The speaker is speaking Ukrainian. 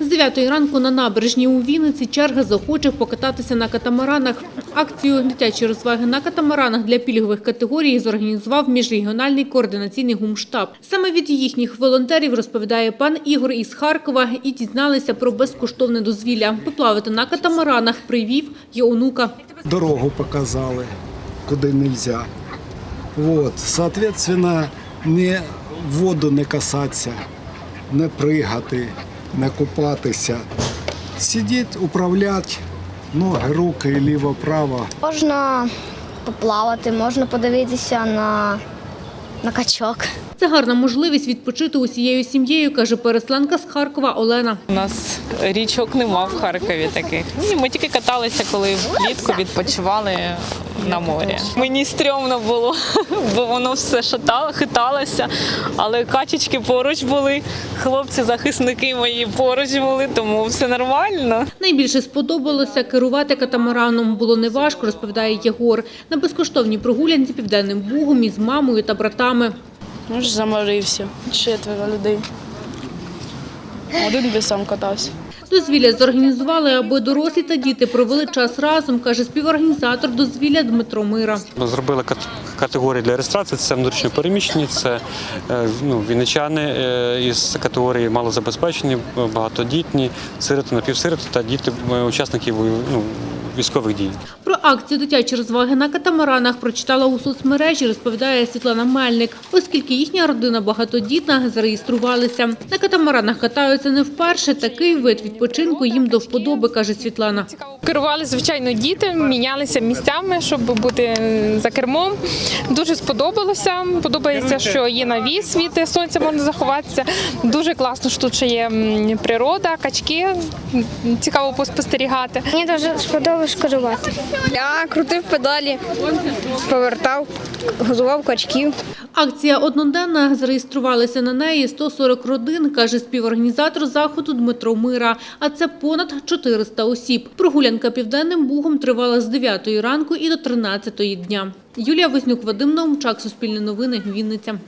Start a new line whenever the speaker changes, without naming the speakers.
З 9 ранку на набережні у Вінниці черга захочих покататися на катамаранах. Акцію «Дитячі розваги на катамаранах» для пільгових категорій зорганізував міжрегіональний координаційний гумштаб. Саме від їхніх волонтерів розповідає пан Ігор із Харкова і дізналися про безкоштовне дозвілля. Поплавати на катамаранах привів й онука.
дорогу показали, куди не можна. Соответственно, не воду не касатися, не пригати, не купатися. Сидіти, управляти, ноги, руки, ліво-право.
Можна поплавати, можна подивитися на, на качок.
Це гарна можливість відпочити усією сім'єю, каже пересланка з Харкова Олена.
У нас річок нема в Харкові таких. Ні, ми тільки каталися, коли влітку відпочивали на морі. Мені стрьомно було, бо воно все шатало, хиталося, але качечки поруч були, хлопці-захисники мої поруч були, тому все нормально.
Найбільше сподобалося керувати катамараном. Було неважко, розповідає Єгор. На безкоштовній прогулянці Південним Бугом із мамою та братами.
Ну ж заморився. Четверо людей. Один би сам катався.
Дозвілля зорганізували, аби дорослі та діти провели час разом, каже співорганізатор дозвілля Дмитро Мира.
Ми зробили кат- категорії для реєстрації. Це внутрішньо переміщені, це е, ну, вінничани е, із категорії малозабезпечені, багатодітні, сироти, напівсироти та діти е, учасників ну, військових дій.
Про акцію дитячі розваги на катамаранах прочитала у соцмережі, розповідає Світлана Мельник. Оскільки їхня родина багатодітна, зареєструвалися. На катамаранах катаються не вперше. Такий вид відпочинку їм до вподоби, каже Світлана.
Керували звичайно діти, мінялися місцями, щоб бути за кермом. Дуже сподобалося. Подобається, що є навіс від сонця, можна заховатися. Дуже класно, що тут ще є природа, качки. Цікаво поспостерігати.
Мені дуже сподобалось керувати.
Я крутив педалі, повертав, газував качків.
Акція одноденна. Зареєструвалися на неї 140 родин, каже співорганізатор заходу Дмитро Мира. А це понад 400 осіб. Прогулянка Південним Бугом тривала з 9 ранку і до 13 дня. Юлія Вознюк, Вадим Наумчак, Суспільне новини, Вінниця.